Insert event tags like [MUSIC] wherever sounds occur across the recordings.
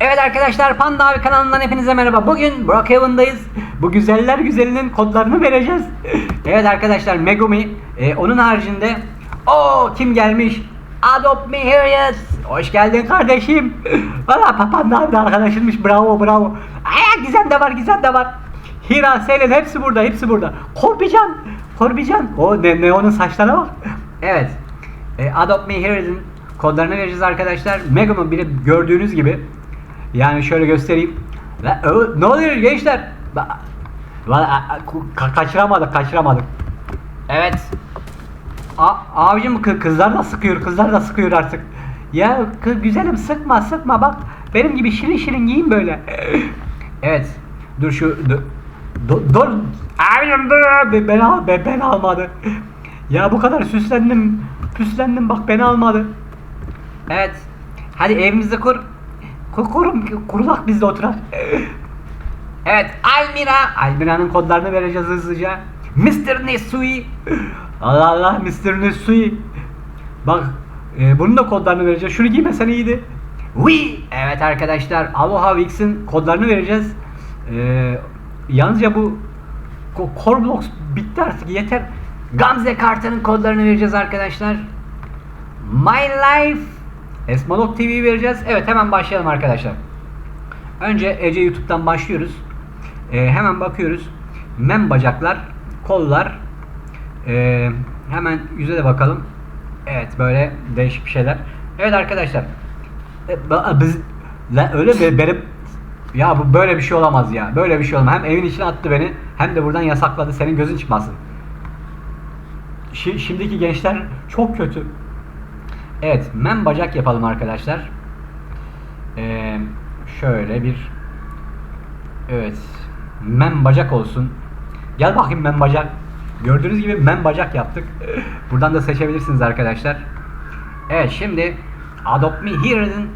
Evet arkadaşlar Panda abi kanalından hepinize merhaba. Bugün Brookhaven'dayız. Bu güzeller güzelinin kodlarını vereceğiz. evet arkadaşlar Megumi e, onun haricinde o kim gelmiş? Adopt me Harriet. Hoş geldin kardeşim. Valla pa- Panda abi de arkadaşınmış. Bravo bravo. Aa, Gizem de var Gizem de var. Hira, Selin hepsi burada hepsi burada. Korbican. Korbican. O ne, ne onun saçlarına bak. Evet. E, Adopt Me Heroes'in kodlarını vereceğiz arkadaşlar. Megam'ın biri gördüğünüz gibi. Yani şöyle göstereyim. Ne oluyor gençler? Ka- kaçıramadık kaçıramadık. Evet. A abicim kı- kızlar da sıkıyor kızlar da sıkıyor artık. Ya kız güzelim sıkma sıkma bak. Benim gibi şirin şirin giyin böyle. evet. Dur şu dur. Dur. dur. Abicim dur. Be- Beni, al, be- beni almadı. Ya bu kadar süslendim. Püslendim bak beni almadı. Evet. Hadi evimizi kur. Kur kurun kurulak biz de oturak. Evet Almira. Almira'nın kodlarını vereceğiz hızlıca. Mr. Nesui. Allah Allah Mr. Nesui. Bak e, bunun da kodlarını vereceğiz. Şunu giymesen iyiydi. We. Evet arkadaşlar Aloha Wix'in kodlarını vereceğiz. E, yalnızca bu Blocks bitti artık yeter. Gamze kartının kodlarını vereceğiz arkadaşlar. My Life Esmalok TV vereceğiz. Evet hemen başlayalım arkadaşlar. Önce Ece YouTube'dan başlıyoruz. Ee, hemen bakıyoruz. Mem bacaklar, kollar. Ee, hemen yüze de bakalım. Evet böyle değişik bir şeyler. Evet arkadaşlar. E, biz la, öyle be, benim ya bu böyle bir şey olamaz ya. Böyle bir şey olmaz. Hem evin içine attı beni hem de buradan yasakladı. Senin gözün çıkmasın. Şi- şimdiki gençler çok kötü. Evet, men bacak yapalım arkadaşlar. Ee, şöyle bir Evet. Men bacak olsun. Gel bakayım men bacak. Gördüğünüz gibi men bacak yaptık. [LAUGHS] Buradan da seçebilirsiniz arkadaşlar. Evet şimdi Adopt Me Here'ın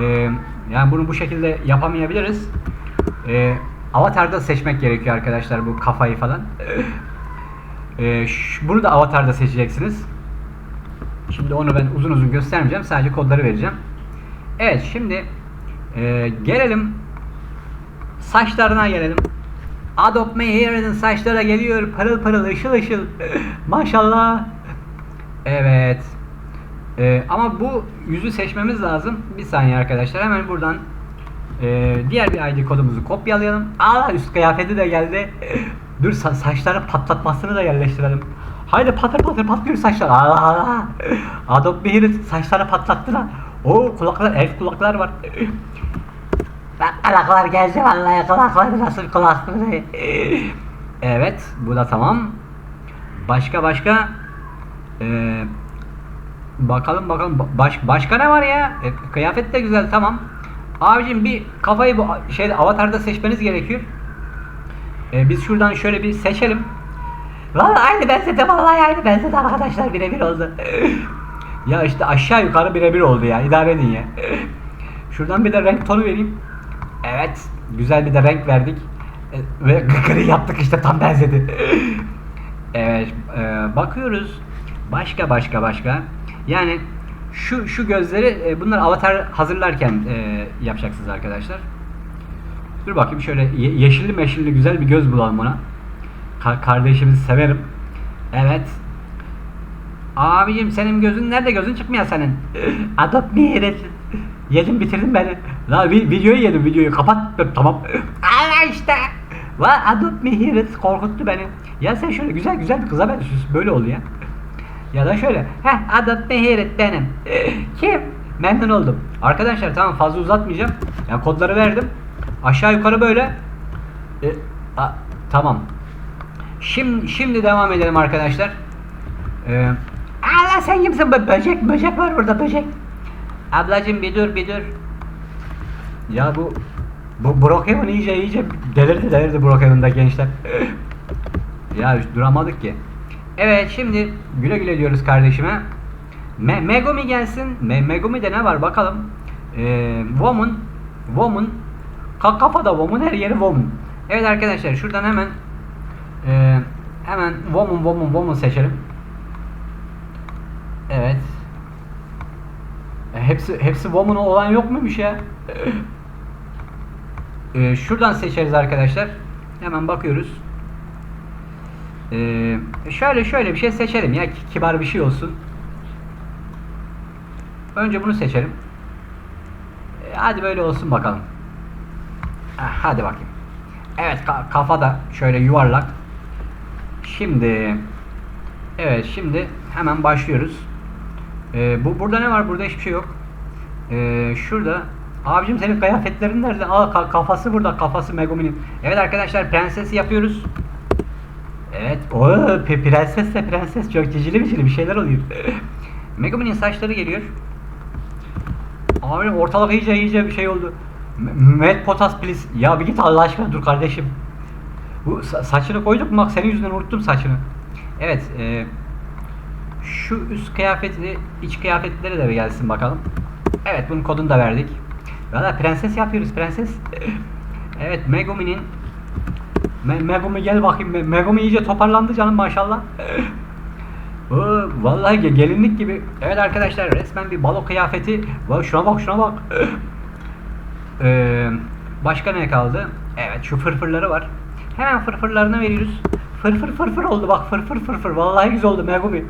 e, yani bunu bu şekilde yapamayabiliriz. E, avatarda seçmek gerekiyor arkadaşlar bu kafayı falan. [LAUGHS] E, bunu da avatarda seçeceksiniz. Şimdi onu ben uzun uzun göstermeyeceğim. Sadece kodları vereceğim. Evet şimdi e, gelelim saçlarına gelelim. Adopt Me Here'ın saçlara geliyor. Pırıl pırıl ışıl ışıl. [LAUGHS] Maşallah. Evet. E, ama bu yüzü seçmemiz lazım. Bir saniye arkadaşlar. Hemen buradan e, diğer bir ID kodumuzu kopyalayalım. Aa üst kıyafeti de geldi. [LAUGHS] Dur sa- saçları patlatmasını da yerleştirelim. Haydi patır patır patlıyor saçlar. Aa, Adopt Me Here saçları patlattılar. O kulaklar, elf kulaklar var. Bak kulaklar geldi vallahi kulaklar nasıl kulakları. Evet bu da tamam. Başka başka ee, bakalım bakalım Ba- baş, başka ne var ya? E, kıyafet de güzel tamam. Abicim bir kafayı bu şeyde avatarda seçmeniz gerekiyor. E, biz şuradan şöyle bir seçelim. Vallahi aynı benzedi vallahi aynı benzedi arkadaşlar birebir oldu. [LAUGHS] ya işte aşağı yukarı birebir oldu ya idare edin ya. [LAUGHS] Şuradan bir de renk tonu vereyim. Evet güzel bir de renk verdik. E, ve [LAUGHS] gri yaptık işte tam benzedi. evet e, bakıyoruz. Başka başka başka. Yani şu şu gözleri e, bunlar avatar hazırlarken e, yapacaksınız arkadaşlar. Dur bakayım şöyle ye- yeşilli meşilli güzel bir göz bulalım ona. Ka- kardeşimizi severim. Evet. Abicim senin gözün nerede? Gözün çıkmıyor senin. [LAUGHS] Adopt me yeresin. Yedim bitirdin beni. La vi- videoyu yedim videoyu kapat. Tamam. Aa işte. Va Adopt me here korkuttu beni. Ya sen şöyle güzel güzel bir kıza benziyorsun. Böyle oluyor ya. Ya da şöyle. Heh Adopt me here benim. [LAUGHS] Kim? Memnun oldum. Arkadaşlar tamam fazla uzatmayacağım. Ya kodları verdim. Aşağı yukarı böyle. E, a- tamam. Şimdi şimdi devam edelim arkadaşlar. Ee, Allah sen kimsin? Bö- Böcek böcek var burada böcek. Ablacım bir dur bir dur. Ya bu bu Brookhaven iyice iyice delirdi delirdi Brookhaven'da gençler. [GASPS] ya duramadık ki. Evet şimdi güle güle diyoruz kardeşime. Me Megumi gelsin. Me Megumi'de ne var bakalım. Ee, woman Woman Ka kafada Woman her yeri Woman. Evet arkadaşlar şuradan hemen ee, hemen Woman Woman Woman seçelim. Evet. E, hepsi hepsi woman olan yok muymuş ya? Ee, şuradan seçeriz arkadaşlar. Hemen bakıyoruz. Ee, şöyle şöyle bir şey seçelim ya ki- kibar bir şey olsun. Önce bunu seçelim. Ee, hadi böyle olsun bakalım. Ah, hadi bakayım. Evet ka- kafa da şöyle yuvarlak. Şimdi evet şimdi hemen başlıyoruz. Ee, bu burada ne var? Burada hiçbir şey yok. Ee, şurada abicim senin kıyafetlerin nerede? Aa ka- kafası burada. Kafası Megumi'nin. Evet arkadaşlar prenses yapıyoruz. Evet. O prenses de prenses çok cicili biçili bir şeyler oluyor. [LAUGHS] Megumi'nin saçları geliyor. Abi ortalık iyice iyice bir şey oldu. M- Mad Potas please. Ya bir git Allah aşkına dur kardeşim. Bu sa- saçını koyduk mu? Bak senin yüzünden unuttum saçını. Evet. E, şu üst kıyafeti, iç kıyafetleri de gelsin bakalım. Evet bunun kodunu da verdik. Valla prenses yapıyoruz prenses. evet Megumi'nin Me Megumi gel bakayım. Me Megumi iyice toparlandı canım maşallah. Oo, vallahi ge- gelinlik gibi. Evet arkadaşlar resmen bir balo kıyafeti. Şuna bak şuna bak. Ee, başka ne kaldı? Evet şu fırfırları var. Hemen fırfırlarını veriyoruz. Fırfır fırfır oldu bak fırfır fırfır. Vallahi güzel oldu Megumi.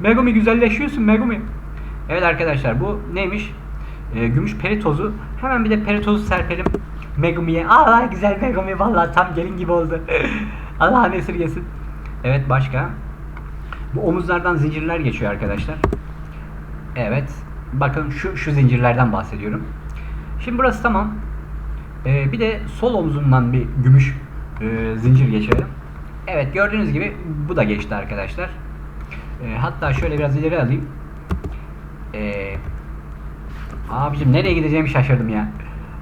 Megumi güzelleşiyorsun Megumi. Evet arkadaşlar bu neymiş? Ee, gümüş peri tozu. Hemen bir de peri tozu serpelim Megumi'ye. Allah güzel Megumi vallahi tam gelin gibi oldu. [LAUGHS] Allah esirgesin. Evet başka. Bu omuzlardan zincirler geçiyor arkadaşlar. Evet. Bakın şu şu zincirlerden bahsediyorum. Şimdi burası tamam. Ee, bir de sol omzundan bir gümüş e, zincir geçirelim. Evet gördüğünüz gibi bu da geçti arkadaşlar. Ee, hatta şöyle biraz ileri alayım. Ee, abicim nereye gideceğimi şaşırdım ya.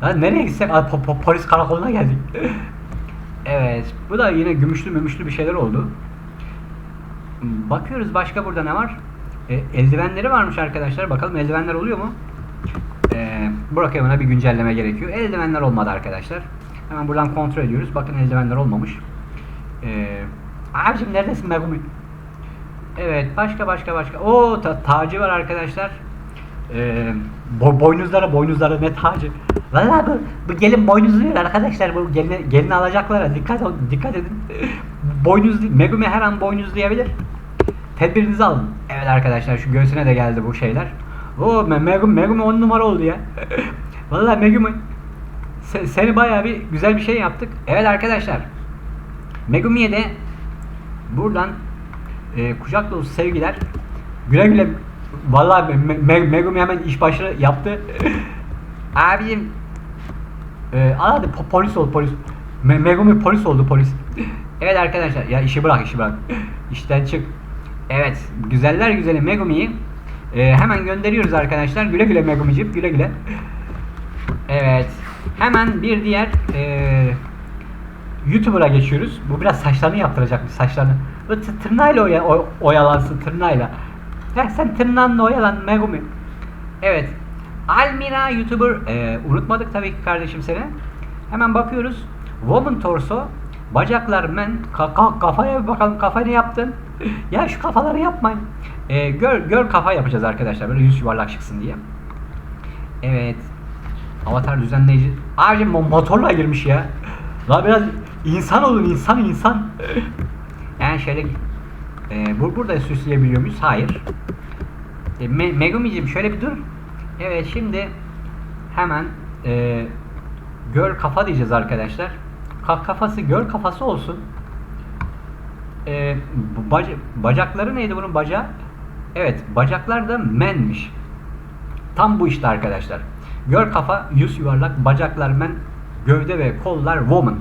Lan nereye gitsek Aa, po- po- polis karakoluna geldik. [LAUGHS] evet bu da yine gümüşlü mümüşlü bir şeyler oldu. Bakıyoruz başka burada ne var? E, eldivenleri varmış arkadaşlar. Bakalım eldivenler oluyor mu? E, Burak Evan'a bir güncelleme gerekiyor. Eldivenler olmadı arkadaşlar. Hemen buradan kontrol ediyoruz. Bakın eldivenler olmamış. E, abicim neredesin Megumi? Evet başka başka başka. O ta- tacı var arkadaşlar. E, bo- boynuzlara boynuzlara ne tacı? Valla bu, bu gelin boynuzluyor arkadaşlar. Bu gelini, gelini alacaklara dikkat ol- dikkat edin. [LAUGHS] Boynuz Megumi her an boynuzlayabilir. Tedbirinizi alın. Evet arkadaşlar şu göğsüne de geldi bu şeyler. O Me- Megumi Megumi 10 numara oldu ya. [LAUGHS] Vallahi Megumi se- seni bayağı bir güzel bir şey yaptık. Evet arkadaşlar. Megumi'ye de buradan e, kucak dolusu sevgiler. Güle güle Vallahi Me- Me- Megumi hemen iş başı yaptı. [LAUGHS] Abim ee, hadi po- polis ol polis. Me- Megumi polis oldu polis. [LAUGHS] evet arkadaşlar ya işi bırak işi bırak. İşten çık. Evet güzeller güzeli Megumi'yi e, hemen gönderiyoruz arkadaşlar. Güle güle Megumi'cim güle güle. [LAUGHS] Evet hemen bir diğer e, YouTuber'a geçiyoruz. Bu biraz saçlarını yaptıracakmış saçlarını. Bu tı- tırnağıyla oya, oyalansın tırnağıyla. Ya sen tırnağınla oyalan Megumi. Evet. Almira YouTuber e, unutmadık tabii ki kardeşim seni. Hemen bakıyoruz. Woman torso, bacaklar men, ka- ka- kafaya bir bakalım kafa ne yaptın? [LAUGHS] ya şu kafaları yapmayın. E, gör, gör kafa yapacağız arkadaşlar böyle yüz yuvarlak çıksın diye. Evet. Avatar düzenleyici. Abicim mo- motorla girmiş ya. La biraz insan olun insan insan. yani şöyle e, bu burada süsleyebiliyor muyuz? Hayır. E, Me Megumi'cim şöyle bir dur. Evet şimdi hemen e, gör kafa diyeceğiz arkadaşlar. Ka kafası gör kafası olsun. E, baca bacakları neydi bunun bacağı? Evet bacaklar da menmiş. Tam bu işte arkadaşlar. Gör kafa yüz yuvarlak bacaklar men gövde ve kollar woman.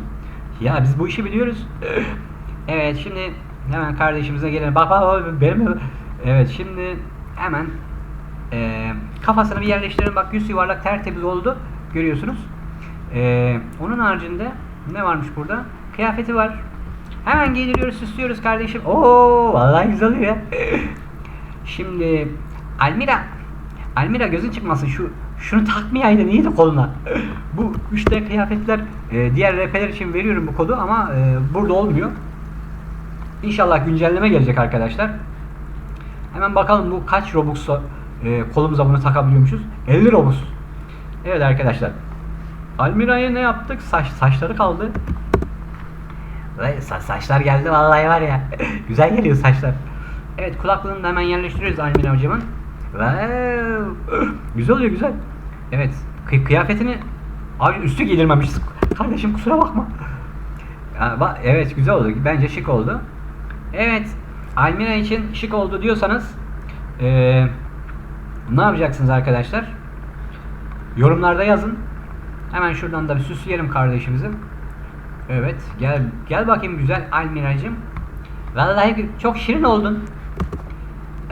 Ya biz bu işi biliyoruz. [CLEARS THROAT] evet şimdi hemen kardeşimize gelelim. Bak bak bak, benim Evet şimdi hemen e, kafasını bir yerleştirelim. Bak yüz yuvarlak tertemiz oldu. Görüyorsunuz. E, onun haricinde ne varmış burada? Kıyafeti var. Hemen giydiriyoruz, süslüyoruz kardeşim. Oo, vallahi güzel ya. [CLEARS THROAT] Şimdi Almira Almira gözün çıkmasın şu şunu takmayaydın iyiydi koluna. bu işte kıyafetler e, diğer RP'ler için veriyorum bu kodu ama e, burada olmuyor. İnşallah güncelleme gelecek arkadaşlar. Hemen bakalım bu kaç Robux'a e, kolumuza bunu takabiliyormuşuz. 50 Robux. Evet arkadaşlar. Almira'ya ne yaptık? Saç saçları kaldı. Ve sa- saçlar geldi vallahi var ya. [LAUGHS] Güzel geliyor saçlar. Evet kulaklığını da hemen yerleştiriyoruz Almira hocamın. Ve [GASPS] güzel oluyor güzel. Evet kı- kıyafetini abi üstü giydirmemişiz. Kardeşim kusura bakma. Evet güzel oldu. Bence şık oldu. Evet Almira için şık oldu diyorsanız eee, ne yapacaksınız arkadaşlar? Yorumlarda yazın. Hemen şuradan da bir süsleyelim kardeşimizi. Evet gel gel bakayım güzel Almiracım. Vallahi çok şirin oldun.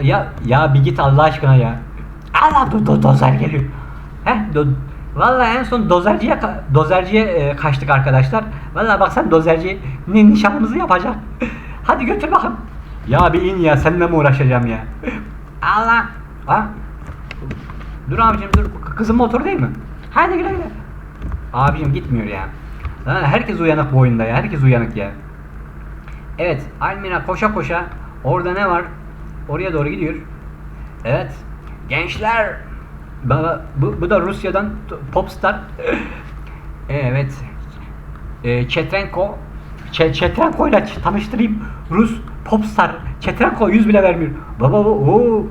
Ya ya bir git Allah aşkına ya. Allah do, do, dozer geliyor. Heh do, Vallahi en son dozerciye dozerciye e, kaçtık arkadaşlar. Vallahi bak sen dozerci ni, nişanımızı yapacak. Hadi götür bakın. Ya bir in ya seninle mi uğraşacağım ya? Allah. Ha? Dur abicim dur. Kızın motoru değil mi? Hadi güle güle. Abicim gitmiyor ya. Lan herkes uyanık bu oyunda ya. Herkes uyanık ya. Evet, Almina koşa koşa orada ne var? Oraya doğru gidiyor. Evet. Gençler bu, bu da Rusya'dan popstar. [LAUGHS] evet. E, Çetrenko Çetrenko ile tanıştırayım. Rus popstar. Çetrenko 100 bile vermiyor. Baba bu ooo.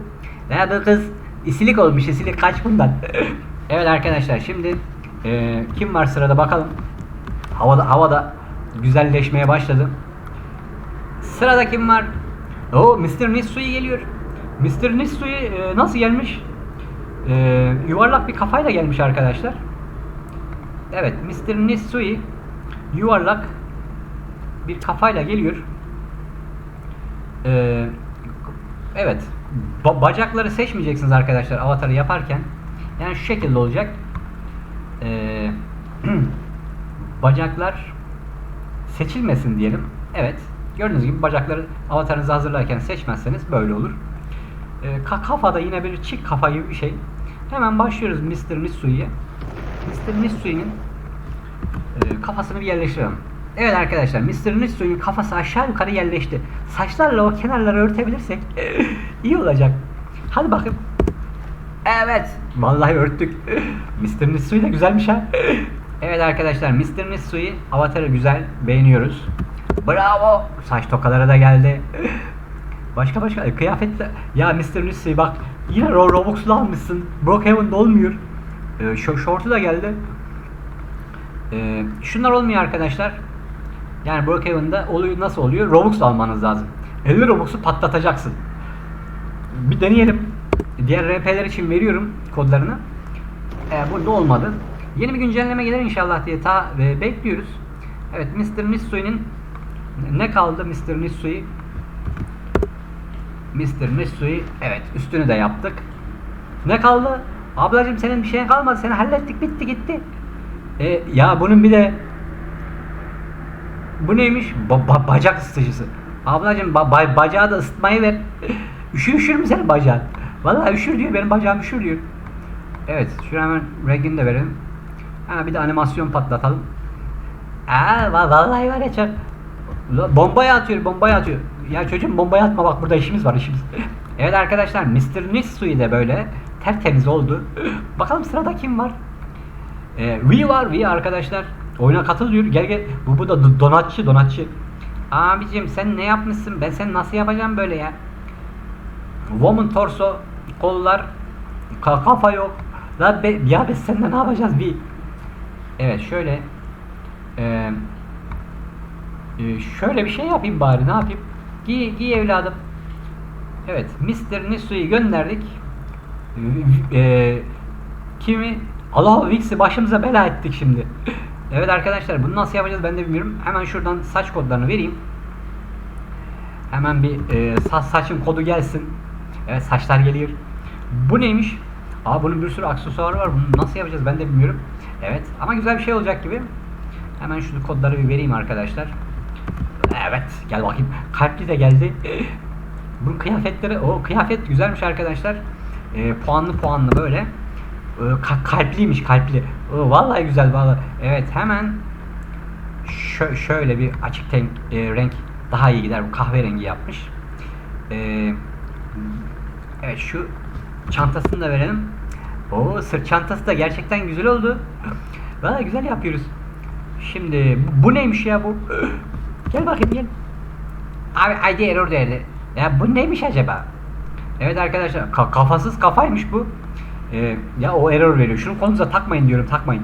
Ya bu kız isilik olmuş. isilik kaç bundan. [LAUGHS] evet arkadaşlar şimdi e, kim var sırada bakalım. Havada havada güzelleşmeye başladı. Sırada kim var? O Mr. Nissui geliyor. Mr. Nissui e, nasıl gelmiş? E, yuvarlak bir kafayla gelmiş arkadaşlar. Evet, Mr. Nissui yuvarlak bir kafayla geliyor. E, evet, ba- bacakları seçmeyeceksiniz arkadaşlar avatarı yaparken. Yani şu şekilde olacak. E, [CLEARS THROAT] bacaklar seçilmesin diyelim. Evet. Gördüğünüz gibi bacakları avatarınızı hazırlarken seçmezseniz böyle olur. Ka- kafada yine bir çift kafa gibi bir şey. Hemen başlıyoruz Mr. Nissui'ye. Mr. Nissui'nin e, kafasını bir yerleştirelim. Evet arkadaşlar Mr. Nissui'nin kafası aşağı yukarı yerleşti. Saçlarla o kenarları örtebilirsek [LAUGHS] iyi olacak. Hadi bakın. Evet. Vallahi örttük. [LAUGHS] Mr. Nissui de güzelmiş ha. [LAUGHS] evet arkadaşlar Mr. Nissui avatarı güzel. Beğeniyoruz. Bravo. Saç tokaları da geldi. Başka başka e, kıyafetle ya Mr. Nissui bak yine Ro Robux'lu almışsın. Brookhaven'da olmuyor. Ee, şortu da geldi. Ee, şunlar olmuyor arkadaşlar. Yani Brookhaven'da oluyor nasıl oluyor? Robux almanız lazım. 50 Robux'u patlatacaksın. Bir deneyelim. Diğer RP'ler için veriyorum kodlarını. Ee, bu da olmadı. Yeni bir güncelleme gelir inşallah diye ta e, bekliyoruz. Evet Mr. Nissui'nin ne kaldı Mr. Nissui? Mr. Nissui evet üstünü de yaptık. Ne kaldı? Ablacım senin bir şeyin kalmadı. Seni hallettik bitti gitti. E, ya bunun bir de bu neymiş? Ba- ba- bacak ısıtıcısı. Ablacım ba- ba- bacağı da ısıtmayı ver. [LAUGHS] Üşür üşür mü senin bacağın? Vallahi üşür diyor benim bacağım üşür diyor. Evet şuraya hemen rengini de verelim. Ha bir de animasyon patlatalım. Aa va- vallahi var ya çok. Bombaya atıyor bombaya atıyor. Ya çocuğum bombaya atma bak burada işimiz var işimiz. [LAUGHS] evet arkadaşlar Mr. Nissui de böyle tertemiz oldu. [GASPS] Bakalım sırada kim var? Ee, V var V arkadaşlar. Oyuna katıl diyor. Gel gel. Bu, bu da do- donatçı donatçı. Abicim sen ne yapmışsın? Ben sen nasıl yapacağım böyle ya? Woman torso, kollar, ka- kafa yok. Lan be, ya biz seninle ne yapacağız bir? Evet şöyle eee e, şöyle bir şey yapayım bari ne yapayım? Giy, giy evladım. Evet Mr. Nissu'yu gönderdik. Eee kimi? Allah Vix'i başımıza bela ettik şimdi. evet arkadaşlar bunu nasıl yapacağız ben de bilmiyorum. Hemen şuradan saç kodlarını vereyim. Hemen bir e, saç saçın kodu gelsin. Evet saçlar geliyor. Bu neymiş? Aa bunun bir sürü aksesuarı var. Bunu nasıl yapacağız ben de bilmiyorum. Evet ama güzel bir şey olacak gibi. Hemen şu kodları bir vereyim arkadaşlar. Evet gel bakayım. Kalpli de geldi. Bunun kıyafetleri o kıyafet güzelmiş arkadaşlar. E, puanlı puanlı böyle. E, ka- kalpliymiş kalpli. O, vallahi güzel vallahi. Evet hemen şö- şöyle bir açık renk, e, renk daha iyi gider. Bu kahverengi yapmış. E, evet şu çantasını da verelim. O sırt çantası da gerçekten güzel oldu. Valla güzel yapıyoruz. Şimdi bu neymiş ya bu? Gel bakayım gel. Abi ID error derdi. Ya bu neymiş acaba? Evet arkadaşlar ka- kafasız kafaymış bu. Ee, ya o error veriyor. Şunu kolunuza takmayın diyorum takmayın.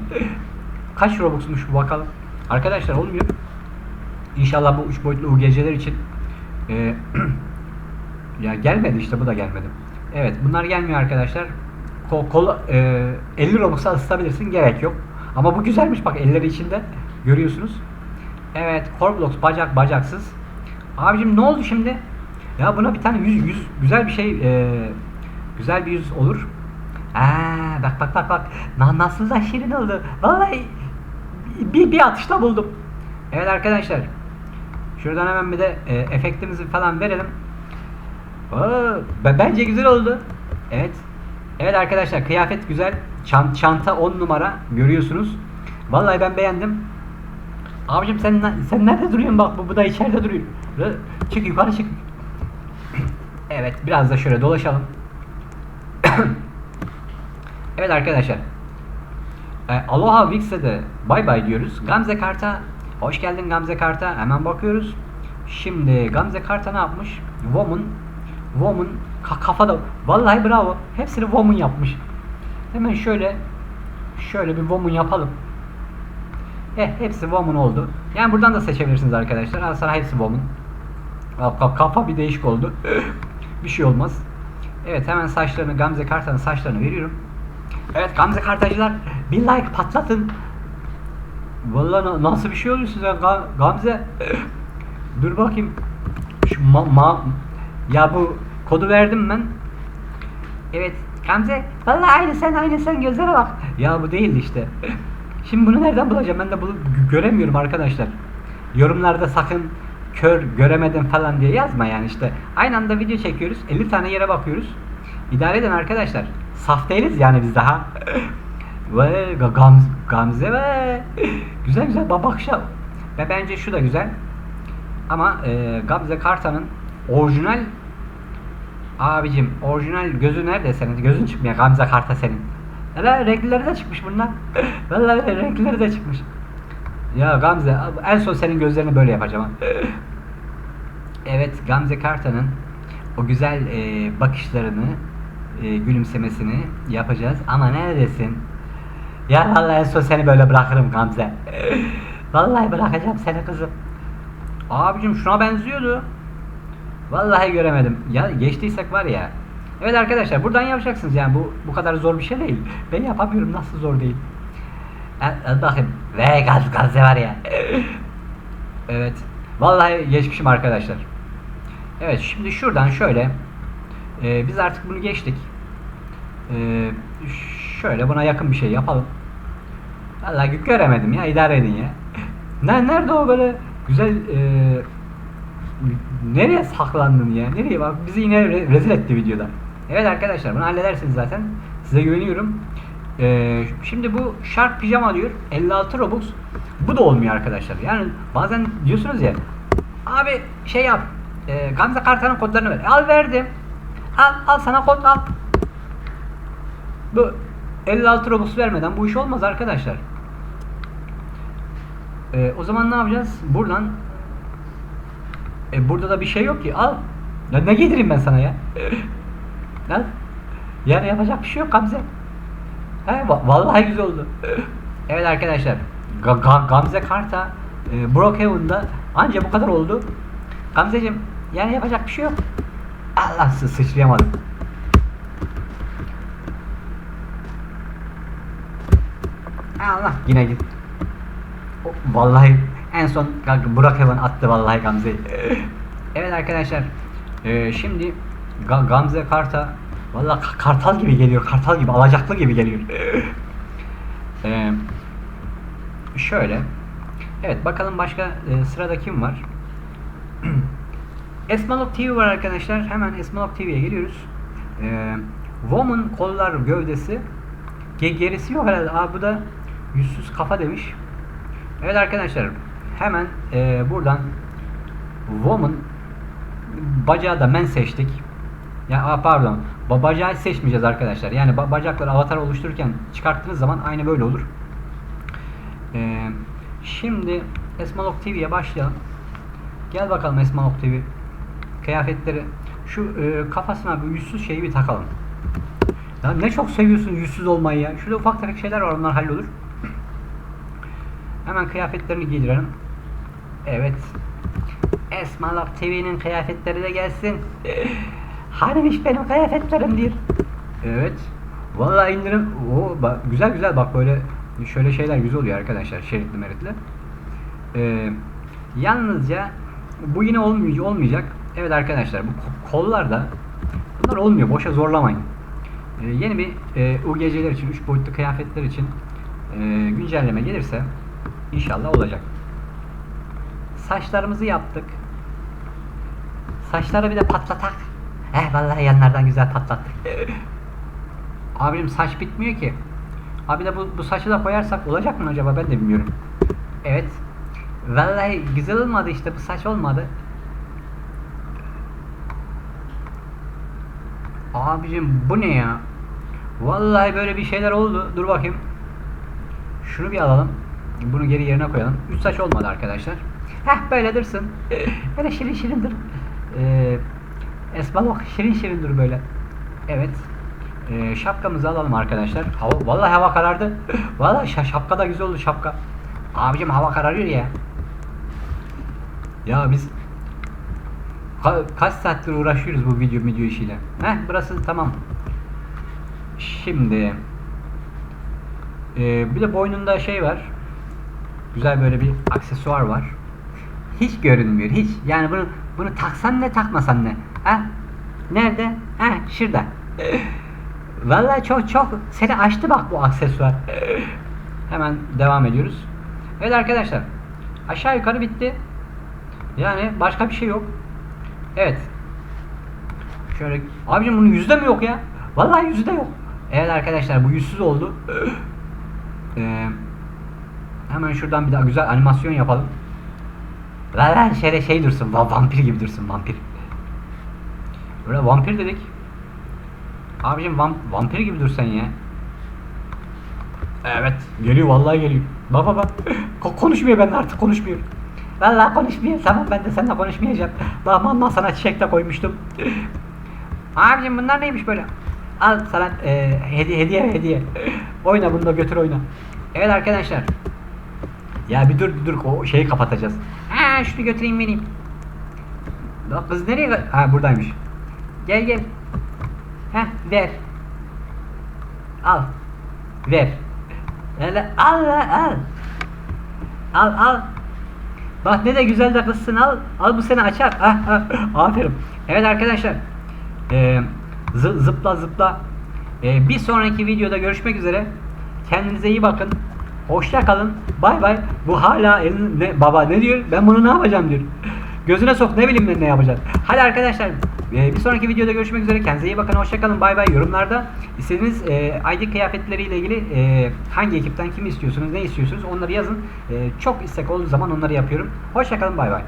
[LAUGHS] Kaç Robux'muş bu bakalım. Arkadaşlar olmuyor. İnşallah bu üç boyutlu UGC'ler için e, [CLEARS THROAT] ya gelmedi işte bu da gelmedi. Evet bunlar gelmiyor arkadaşlar. Kol, kol e, 50 Robux'a ısıtabilirsin gerek yok. Ama bu güzelmiş bak elleri içinde görüyorsunuz. Evet Corblox bacak bacaksız. Abicim ne oldu şimdi? Ya buna bir tane yüz, yüz güzel bir şey e, güzel bir yüz olur. Aa, bak bak bak bak. Na, nasıl da şirin oldu. Vallahi bir, bir atışta buldum. Evet arkadaşlar. Şuradan hemen bir de e, efektimizi falan verelim. Be- bence güzel oldu. Evet. Evet arkadaşlar kıyafet güzel. Çan- çanta 10 numara görüyorsunuz. Vallahi ben beğendim. Abicim sen sen nerede duruyorsun bak bu, bu da içeride duruyor. Çık yukarı çık. evet biraz da şöyle dolaşalım. [COUGHS] evet arkadaşlar. E, Aloha Vix'e de bay bay diyoruz. Gamze Karta hoş geldin Gamze Karta. Hemen bakıyoruz. Şimdi Gamze Karta ne yapmış? Woman Woman ka- kafada vallahi bravo. Hepsini Woman yapmış. Hemen şöyle şöyle bir Woman yapalım. Eh hepsi woman oldu. Yani buradan da seçebilirsiniz arkadaşlar. Al sana hepsi woman. Kafa bir değişik oldu. [LAUGHS] bir şey olmaz. Evet hemen saçlarını Gamze Karta'nın saçlarını veriyorum. Evet Gamze Kartacılar bir like patlatın. Vallahi na- nasıl bir şey oluyor size Ga- Gamze? [LAUGHS] Dur bakayım. Şu ma- ma- ya bu kodu verdim ben. Evet Gamze vallahi aynı sen aynı sen gözlere bak. Ya bu değildi işte. [LAUGHS] Şimdi bunu nereden bulacağım? Ben de bunu gö- göremiyorum arkadaşlar. Yorumlarda sakın kör göremedim falan diye yazma yani işte. Aynı anda video çekiyoruz. 50 tane yere bakıyoruz. İdare edin arkadaşlar. Saf değiliz yani biz daha. [LAUGHS] ve Ga- Gam Gamze ve [LAUGHS] güzel güzel babakşa. Ve bence şu da güzel. Ama e, Gamze Karta'nın orijinal Abicim orijinal gözü nerede senin? Gözün çıkmıyor Gamze Karta senin. Hele renkleri de çıkmış bunlar. [LAUGHS] Vallahi renkleri de çıkmış. Ya Gamze en son senin gözlerini böyle yapacağım. evet Gamze Karta'nın o güzel e, bakışlarını e, gülümsemesini yapacağız. Ama neredesin? Ya vallahi en son seni böyle bırakırım Gamze. [LAUGHS] vallahi bırakacağım seni kızım. Abicim şuna benziyordu. Vallahi göremedim. Ya geçtiysek var ya. Evet arkadaşlar buradan yapacaksınız yani bu bu kadar zor bir şey değil. Ben yapamıyorum nasıl zor değil. Al, al bakayım. Ve gaz gaz var ya. evet. Vallahi geçmişim arkadaşlar. Evet şimdi şuradan şöyle. Ee, biz artık bunu geçtik. Ee, şöyle buna yakın bir şey yapalım. Vallahi göremedim ya idare edin ya. Ne nerede o böyle güzel e, Nereye saklandın ya? Nereye bak bizi yine re- rezil etti videoda. Evet arkadaşlar bunu halledersiniz zaten. Size güveniyorum. Ee, şimdi bu Shark pijama diyor 56 Robux. Bu da olmuyor arkadaşlar. Yani bazen diyorsunuz ya abi şey yap e, Gamze Kartan'ın kodlarını ver. Al verdim. Al, al sana kod al. Bu 56 Robux vermeden bu iş olmaz arkadaşlar. Ee, o zaman ne yapacağız? Buradan e burada da bir şey yok ki. Al. Ya ne giydireyim ben sana ya? [LAUGHS] Al. Yani yapacak bir şey yok Gamze. He, va- vallahi güzel oldu. evet arkadaşlar. Ga- Ga- Gamze Karta e, Brookhaven'da anca bu kadar oldu. Gamzeciğim yani yapacak bir şey yok. Allah sı sıçrayamadım. Allah yine git. Vallahi en son Burak Evan attı vallahi Gamze'yi. evet arkadaşlar. e, şimdi Ga- Gamze Karta vallahi ka- kartal gibi geliyor. Kartal gibi, alacaklı gibi geliyor. [LAUGHS] E, şöyle. Evet bakalım başka e, sırada kim var? [CLEARS THROAT] Esmalok TV var arkadaşlar. Hemen Esmalok TV'ye geliyoruz. E, Woman kollar gövdesi. Ge- gerisi yok herhalde. Aa, bu da yüzsüz kafa demiş. Evet arkadaşlar hemen e, buradan woman bacağı da men seçtik. Ya aa, pardon. Ba- bacağı seçmeyeceğiz arkadaşlar. Yani ba- bacakları avatar oluştururken çıkarttığınız zaman aynı böyle olur. Ee, şimdi Esmalok TV'ye başlayalım. Gel bakalım Esmalok TV. Kıyafetleri şu e, kafasına bir yüzsüz şeyi bir takalım. Ya ne çok seviyorsun yüzsüz olmayı ya. Şurada ufak tefek şeyler var onlar hallolur. Hemen kıyafetlerini giydirelim. Evet. Esmalok TV'nin kıyafetleri de gelsin. Hanimiş benim kıyafetlerim diyor. Evet. Vallahi indirim. Oo, bak, güzel güzel bak böyle şöyle şeyler güzel oluyor arkadaşlar şeritli meritli. Ee, yalnızca bu yine olmayacak, olmayacak. Evet arkadaşlar bu ko- kollarda bunlar olmuyor. Boşa zorlamayın. Ee, yeni bir e, UGC'ler için, 3 boyutlu kıyafetler için e, güncelleme gelirse inşallah olacak. Saçlarımızı yaptık. Saçları bir de patlatak. Eh vallahi yanlardan güzel patlattık. Abim saç bitmiyor ki. Abi de bu, bu saçı da koyarsak olacak mı acaba ben de bilmiyorum. Evet. Vallahi güzel olmadı işte bu saç olmadı. Abicim bu ne ya? Vallahi böyle bir şeyler oldu. Dur bakayım. Şunu bir alalım. Bunu geri yerine koyalım. Üç saç olmadı arkadaşlar. Heh böyle dursun. [LAUGHS] Böyle şirin şirin dur. Ee, Esma bak şirin şirin dur böyle. Evet. Ee, şapkamızı alalım arkadaşlar. Hava, vallahi hava karardı. [GASPS] Vallahi şa- şapka da güzel oldu şapka. Abicim hava kararıyor ya. Ya biz ka- kaç saattir uğraşıyoruz bu video video işiyle. Heh burası tamam. Şimdi ee, bir de boynunda şey var. Güzel böyle bir aksesuar var. Hiç görünmüyor hiç. Yani bunu bunu taksan ne takmasan ne? Ha? Nerede? Ha şurada. Vallahi çok çok seni açtı bak bu aksesuar. Hemen devam ediyoruz. Evet arkadaşlar. Aşağı yukarı bitti. Yani başka bir şey yok. Evet. Şöyle abicim bunun yüzde mi yok ya? Vallahi yüzde yok. Evet arkadaşlar bu yüzsüz oldu. Ee, hemen şuradan bir daha güzel animasyon yapalım. Vallahi şöyle şey dursun. va- Vampir gibi dursun vampir. Böyle vampir dedik. Abicim vam vampir gibi dur sen ya. Evet. Geliyor vallahi geliyor. Bak bak bak. [LAUGHS] Ko- konuşmuyor ben artık konuşmuyor. Vallahi konuşmuyor. Tamam ben de seninle konuşmayacağım. Bak mamma sana çiçek de koymuştum. [LAUGHS] Abicim bunlar neymiş böyle? Al sana e, hediye hediye hediye. oyna bunu da götür oyna. Evet arkadaşlar. Ya bir dur bir dur o şeyi kapatacağız. Ha şunu götüreyim. Bak kız nereye? Ha buradaymış. Gel gel. Heh ver. Al. Ver. Öyle al al. Al al. Bak ne de güzel de kızsın al. Al bu seni açar. Ah, ah. Aferin. Evet arkadaşlar. Ee, zı- zıpla zıpla. Ee, bir sonraki videoda görüşmek üzere. Kendinize iyi bakın. Hoşça kalın. Bay bay. Bu hala elin ne baba ne diyor? Ben bunu ne yapacağım diyor. Gözüne sok ne bileyim ben ne yapacağım. Hadi arkadaşlar bir sonraki videoda görüşmek üzere. Kendinize iyi bakın. Hoşça kalın. Bay bay. Yorumlarda istediğiniz e, ID kıyafetleriyle ilgili e, hangi ekipten kimi istiyorsunuz, ne istiyorsunuz onları yazın. E, çok istek olduğu zaman onları yapıyorum. Hoşça kalın. Bay bay.